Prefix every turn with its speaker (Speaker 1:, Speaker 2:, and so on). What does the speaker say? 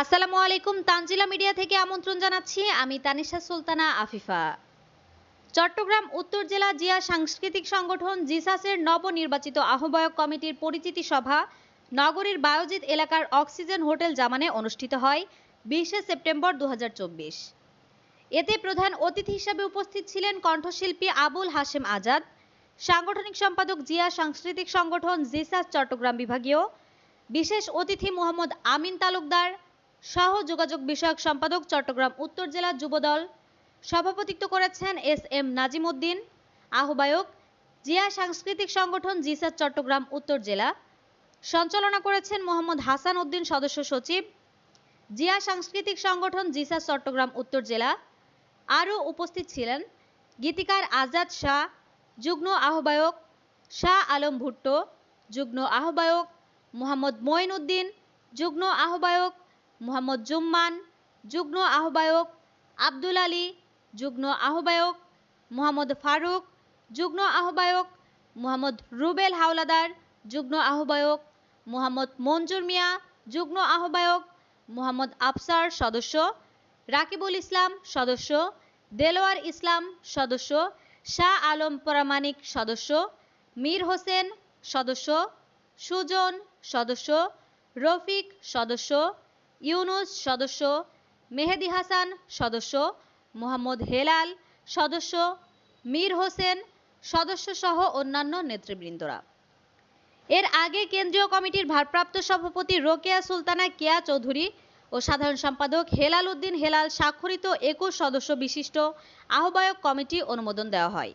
Speaker 1: আসসালামু আলাইকুম, তানজিলা মিডিয়া থেকে আমন্ত্রণ জানাচ্ছি। আমি তানিশা সুলতানা, আফিফা। চট্টগ্রাম, উত্তর জেলা জিয়া সাংস্কৃতিক সংগঠন জিসাসের নবনির্বাচিত আহ্বায়ক কমিটির পরিচিতি সভা নগরীর বায়োজিৎ এলাকার অক্সিজেন হোটেল জামানে অনুষ্ঠিত হয় বিশে সেপ্টেম্বর দু হাজার চব্বিশ। এতে প্রধান অতিথি হিসাবে উপস্থিত ছিলেন কণ্ঠশিল্পী আবুল হাশেম আজাদ, সাংগঠনিক সম্পাদক জিয়া সাংস্কৃতিক সংগঠন জিসাস চট্টগ্রাম বিভাগীয়, বিশেষ অতিথি মোহাম্মদ আমিন তালুকদার সহ যোগাযোগ বিষয়ক সম্পাদক চট্টগ্রাম উত্তর জেলা যুবদল সভাপতিত্ব করেছেন এস এম নাজিমুদ্দিন। আহ্বায়ক জিয়া সাংস্কৃতিক সংগঠন জিসাস চট্টগ্রাম উত্তর জেলা। সঞ্চালনা করেছেন মোহাম্মদ হাসান উদ্দিন সদস্য সচিব। জিয়া সাংস্কৃতিক সংগঠন জিসাস চট্টগ্রাম উত্তর জেলা। আরও উপস্থিত ছিলেন গীতিকার আজাদ শাহ, যুগ্ম আহ্বায়ক শাহ আলম ভুট্টো, যুগ্ম আহ্বায়ক মোহাম্মদ মঈন উদ্দিন, যুগ্ম আহ্বায়ক মোহাম্মদ জুম্মান, যুগ্ম আহ্বায়ক আব্দুল আলী, যুগ্ম আহ্বায়ক মোহাম্মদ ফারুক, যুগ্ম আহ্বায়ক মোহাম্মদ রুবেল হাওলাদার, যুগ্ম আহ্বায়ক মোহাম্মদ মঞ্জুর মিয়া, যুগ্ম আহ্বায়ক মোহাম্মদ আফসার সদস্য, রাকিবুল ইসলাম সদস্য, দেলোয়ার ইসলাম সদস্য, শাহ আলম প্রামাণিক সদস্য, মীর হোসেন সদস্য, সুজন সদস্য, রফিক সদস্য ইউনুস সদস্য, মেহেদি হাসান সদস্য, মোহাম্মদ হেলাল সদস্য, মীর হোসেন সদস্য সহ অন্যান্য নেতৃবৃন্দরা। এর আগে কেন্দ্রীয় কমিটির ভারপ্রাপ্ত সভাপতি রোকেয়া সুলতানা কেয়া চৌধুরী ও সাধারণ সম্পাদক হেলাল উদ্দিন হেলাল স্বাক্ষরিত একুশ সদস্য বিশিষ্ট আহ্বায়ক কমিটি অনুমোদন দেওয়া হয়।